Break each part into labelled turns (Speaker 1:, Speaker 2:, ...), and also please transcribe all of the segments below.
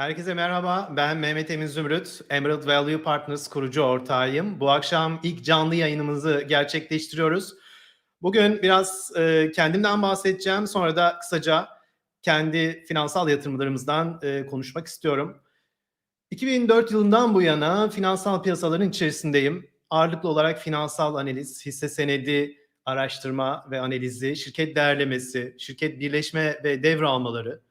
Speaker 1: Herkese merhaba. Ben Mehmet Emin Zümrüt. Emerald Value Partners kurucu ortağıyım. Bu akşam ilk canlı yayınımızı gerçekleştiriyoruz. Bugün biraz e, kendimden bahsedeceğim. Sonra da kısaca kendi finansal yatırımlarımızdan e, konuşmak istiyorum. 2004 yılından bu yana finansal piyasaların içerisindeyim. Ağırlıklı olarak finansal analiz, hisse senedi araştırma ve analizi, şirket değerlemesi, şirket birleşme ve devralmaları,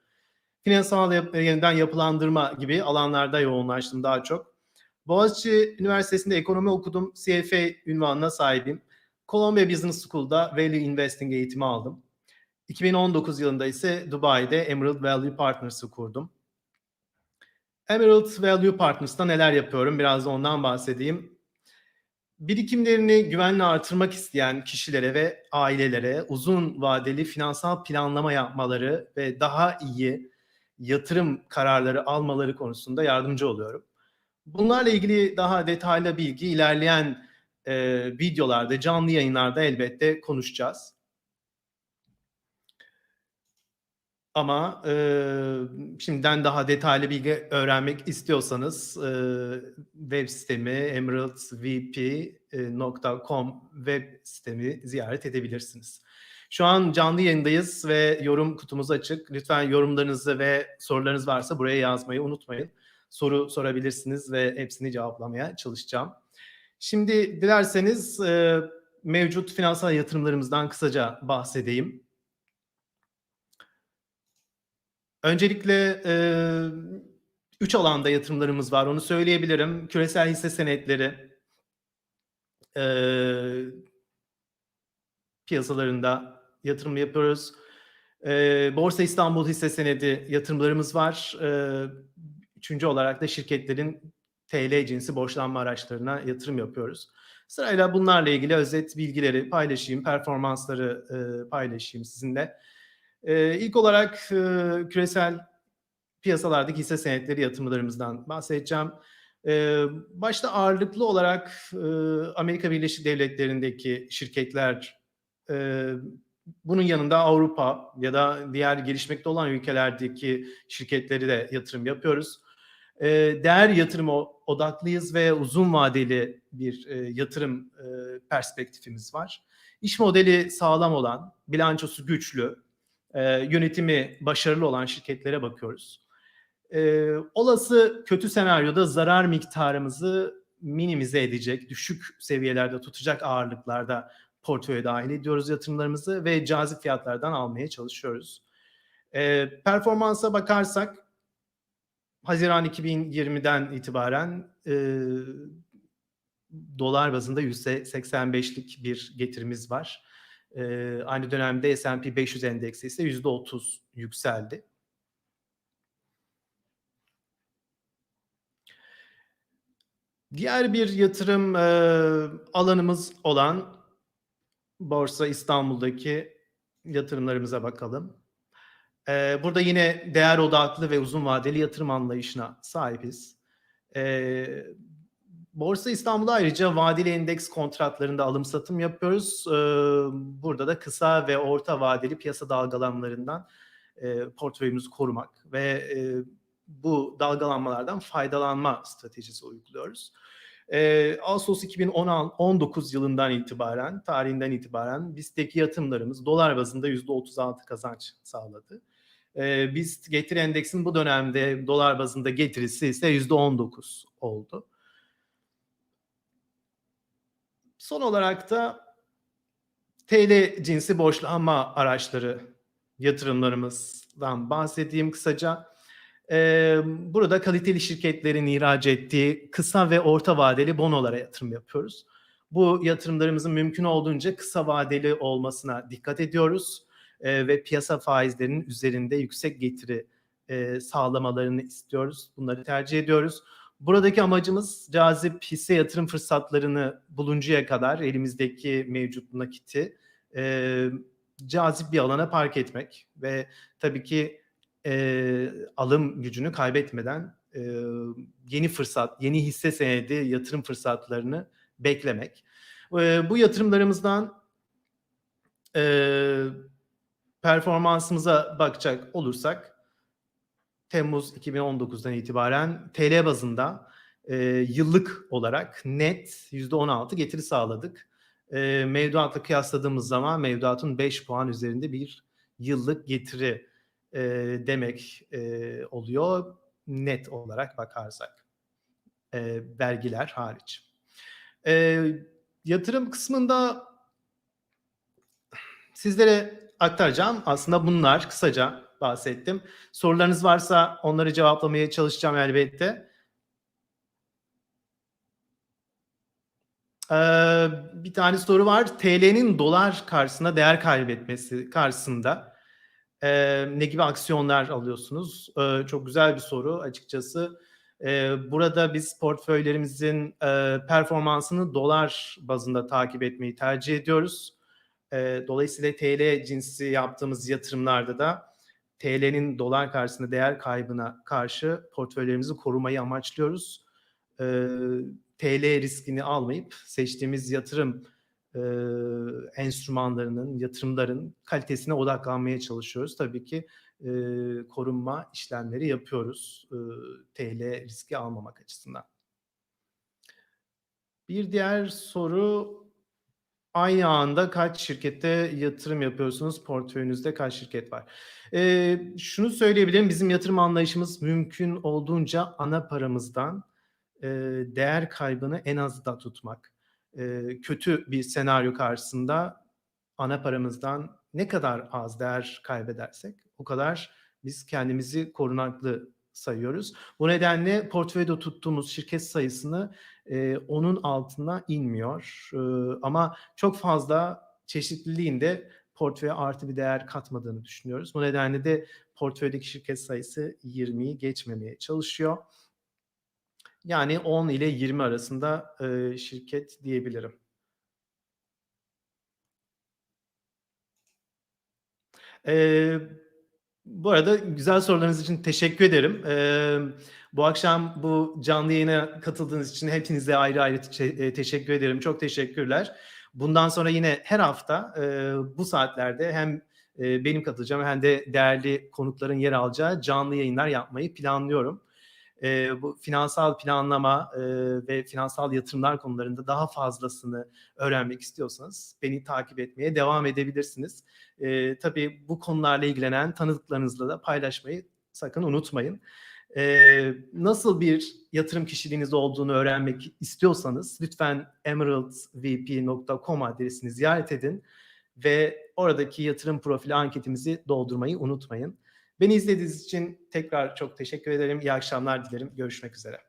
Speaker 1: finansal yap- yeniden yapılandırma gibi alanlarda yoğunlaştım daha çok. Boğaziçi Üniversitesi'nde ekonomi okudum. CFA ünvanına sahibim. Columbia Business School'da Value Investing eğitimi aldım. 2019 yılında ise Dubai'de Emerald Value Partners'ı kurdum. Emerald Value Partners'ta neler yapıyorum? Biraz da ondan bahsedeyim. Birikimlerini güvenle artırmak isteyen kişilere ve ailelere uzun vadeli finansal planlama yapmaları ve daha iyi yatırım kararları almaları konusunda yardımcı oluyorum. Bunlarla ilgili daha detaylı bilgi ilerleyen e, videolarda, canlı yayınlarda elbette konuşacağız. Ama e, şimdiden daha detaylı bilgi öğrenmek istiyorsanız e, web sitemi emeraldvp.com web sitemi ziyaret edebilirsiniz. Şu an canlı yayındayız ve yorum kutumuz açık. Lütfen yorumlarınızı ve sorularınız varsa buraya yazmayı unutmayın. Soru sorabilirsiniz ve hepsini cevaplamaya çalışacağım. Şimdi dilerseniz e, mevcut finansal yatırımlarımızdan kısaca bahsedeyim. Öncelikle e, üç alanda yatırımlarımız var. Onu söyleyebilirim. Küresel hisse senetleri e, piyasalarında yatırım yapıyoruz. E, Borsa İstanbul hisse senedi yatırımlarımız var. E, üçüncü olarak da şirketlerin TL cinsi borçlanma araçlarına yatırım yapıyoruz. Sırayla bunlarla ilgili özet bilgileri paylaşayım, performansları e, paylaşayım sizinle. Ee, ilk olarak e, küresel piyasalardaki hisse senetleri yatırımlarımızdan bahsedeceğim. Ee, başta ağırlıklı olarak e, Amerika Birleşik Devletleri'ndeki şirketler, e, bunun yanında Avrupa ya da diğer gelişmekte olan ülkelerdeki şirketleri de yatırım yapıyoruz. E, değer yatırımı odaklıyız ve uzun vadeli bir e, yatırım e, perspektifimiz var. İş modeli sağlam olan, bilançosu güçlü, e, yönetimi başarılı olan şirketlere bakıyoruz. E, olası kötü senaryoda zarar miktarımızı minimize edecek, düşük seviyelerde tutacak ağırlıklarda portföye dahil ediyoruz yatırımlarımızı ve cazip fiyatlardan almaya çalışıyoruz. E, performansa bakarsak Haziran 2020'den itibaren e, dolar bazında %85'lik bir getirimiz var. E, aynı dönemde S&P 500 endeksi ise %30 yükseldi. Diğer bir yatırım e, alanımız olan Borsa İstanbul'daki yatırımlarımıza bakalım. E, burada yine değer odaklı ve uzun vadeli yatırım anlayışına sahibiz. E, Borsa İstanbul'da ayrıca vadeli endeks kontratlarında alım satım yapıyoruz. Ee, burada da kısa ve orta vadeli piyasa dalgalanmalarından e, portföyümüzü korumak ve e, bu dalgalanmalardan faydalanma stratejisi uyguluyoruz. Ee, Ağustos 2019 yılından itibaren, tarihinden itibaren BIST'teki yatırımlarımız dolar bazında %36 kazanç sağladı. Ee, BIST getiri endeksin bu dönemde dolar bazında getirisi ise %19 oldu. Son olarak da TL cinsi borçlanma araçları yatırımlarımızdan bahsedeyim kısaca. Ee, burada kaliteli şirketlerin ihraç ettiği kısa ve orta vadeli bonolara yatırım yapıyoruz. Bu yatırımlarımızın mümkün olduğunca kısa vadeli olmasına dikkat ediyoruz ee, ve piyasa faizlerinin üzerinde yüksek getiri e, sağlamalarını istiyoruz. Bunları tercih ediyoruz. Buradaki amacımız cazip hisse yatırım fırsatlarını buluncaya kadar elimizdeki mevcut nakiti e, cazip bir alana park etmek ve tabii ki e, alım gücünü kaybetmeden e, yeni fırsat, yeni hisse senedi yatırım fırsatlarını beklemek. E, bu yatırımlarımızdan e, performansımıza bakacak olursak Temmuz 2019'dan itibaren TL bazında e, yıllık olarak net %16 getiri sağladık. E, mevduatla kıyasladığımız zaman mevduatın 5 puan üzerinde bir yıllık getiri e, demek e, oluyor net olarak bakarsak. E, vergiler hariç. E, yatırım kısmında sizlere aktaracağım. Aslında bunlar kısaca bahsettim. Sorularınız varsa onları cevaplamaya çalışacağım elbette. Ee, bir tane soru var. TL'nin dolar karşısında değer kaybetmesi karşısında e, ne gibi aksiyonlar alıyorsunuz? E, çok güzel bir soru açıkçası. E, burada biz portföylerimizin e, performansını dolar bazında takip etmeyi tercih ediyoruz. E, dolayısıyla TL cinsi yaptığımız yatırımlarda da TL'nin dolar karşısında değer kaybına karşı portföylerimizi korumayı amaçlıyoruz. E, TL riskini almayıp seçtiğimiz yatırım e, enstrümanlarının, yatırımların kalitesine odaklanmaya çalışıyoruz. Tabii ki e, korunma işlemleri yapıyoruz e, TL riski almamak açısından. Bir diğer soru aynı anda kaç şirkette yatırım yapıyorsunuz? Portföyünüzde kaç şirket var? E, şunu söyleyebilirim, bizim yatırım anlayışımız mümkün olduğunca ana paramızdan e, değer kaybını en azda tutmak. Kötü bir senaryo karşısında ana paramızdan ne kadar az değer kaybedersek o kadar biz kendimizi korunaklı sayıyoruz. Bu nedenle portföyde tuttuğumuz şirket sayısını e, onun altına inmiyor. E, ama çok fazla çeşitliliğinde portföye artı bir değer katmadığını düşünüyoruz. Bu nedenle de portföydeki şirket sayısı 20'yi geçmemeye çalışıyor. Yani 10 ile 20 arasında e, şirket diyebilirim. Ee, bu arada güzel sorularınız için teşekkür ederim. Ee, bu akşam bu canlı yayına katıldığınız için hepinize ayrı ayrı te- teşekkür ederim. Çok teşekkürler. Bundan sonra yine her hafta e, bu saatlerde hem e, benim katılacağım hem de değerli konukların yer alacağı canlı yayınlar yapmayı planlıyorum e, bu finansal planlama e, ve finansal yatırımlar konularında daha fazlasını öğrenmek istiyorsanız beni takip etmeye devam edebilirsiniz. E, tabii bu konularla ilgilenen tanıdıklarınızla da paylaşmayı sakın unutmayın. E, nasıl bir yatırım kişiliğiniz olduğunu öğrenmek istiyorsanız lütfen emeraldvp.com adresini ziyaret edin ve oradaki yatırım profili anketimizi doldurmayı unutmayın. Beni izlediğiniz için tekrar çok teşekkür ederim. İyi akşamlar dilerim. Görüşmek üzere.